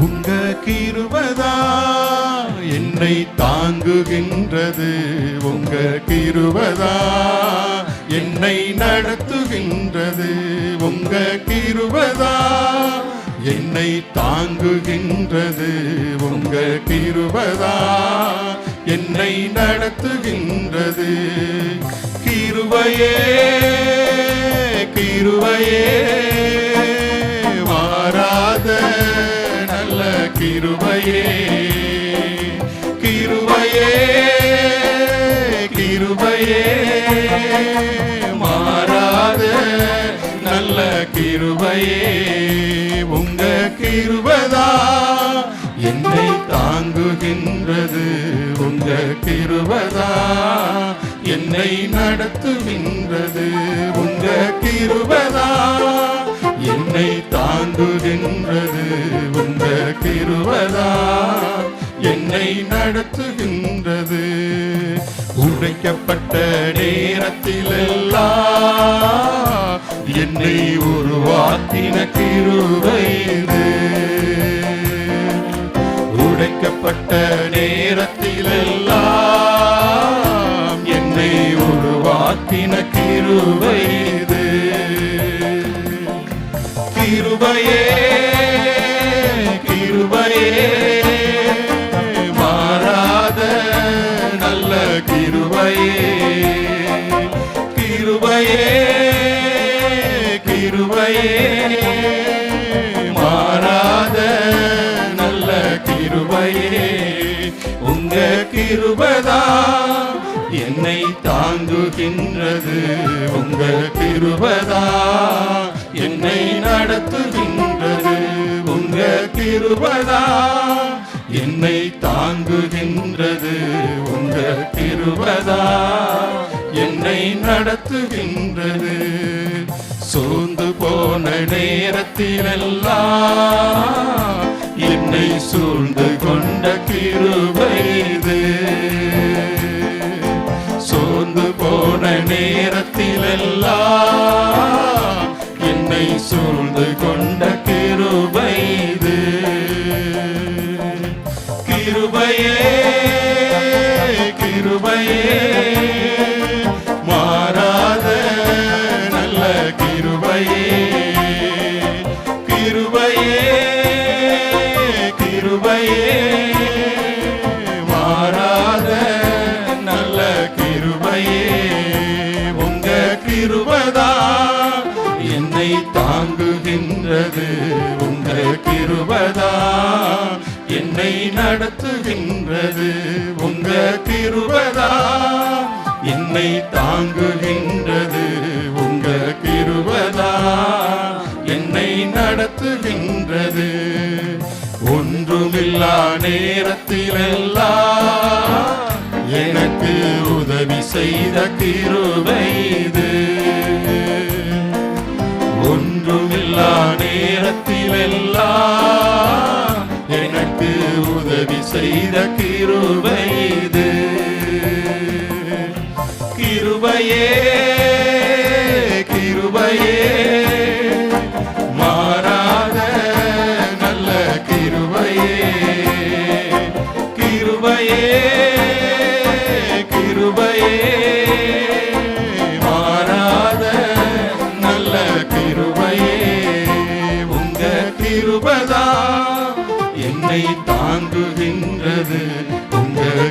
உங்க கிருபதா என்னை தாங்குகின்றது? உங்க கிருபதா என்னை நடத்துகின்றது? உங்க கிருபதா என்னை தாங்குகின்றது? உங்க கிருபதா என்னை நடத்துகின்றது? கிருபையே கிருபையே. கிருபையே கிருபையே கிருபையே. மாறாத நல்ல கிருபையே உங்க கிருபதா என்னை தாங்குகின்றது. உங்க கிருபதா என்னை நடத்துகின்றது. உங்க கிருபதா என்னை தாங்குகின்றது. நடத்துகின்றது உடைக்கப்பட்ட நேரத்திலெல்லாம் என்னை உருவாக்கின கிருவைது உடைக்கப்பட்ட நேரத்திலெல்லாம் என்னை உருவாக்கின கிருவைது கிருபையே கிருபையே. கிருபையே மாறாத நல்ல கிருபையே உங்க கிருபதா என்னை தாங்குகின்றது. உங்க கிருபதா என்னை நடத்துகின்றது. உங்க கிருபதா என்னை தாங்குகின்றது. உங்க கிருபதா என்னை நடத்துகின்றது. போன நேரத்திலெல்லாம் என்னை சூழ்ந்து கொண்ட கிருபைது சோர்ந்து போன நேரத்திலெல்லாம் என்னை சூழ்ந்து கொண்ட கிருபைது கிருபையே என்னை தாங்குகின்றது உங்க கிருபதா? என்னை நடத்துகின்றது உங்க கிருபதா? என்னை தாங்குகின்றது உங்க கிருபதா? என்னை நடத்துகின்றது. ஒன்றுமில்லா நேரத்திலெல்லாம் எனக்கு உதவி செய்த திருவைது எல்லா நேரத்திலெல்லாம் எனக்கு உதவி செய்த கிருபை இது.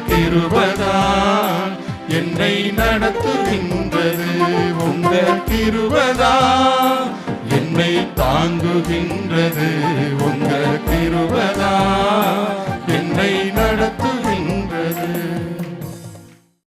கிருபதான் என்னை நடத்துகின்றது. உங்க கிருபதான் என்னை தாங்குகின்றது. உங்க கிருபதான்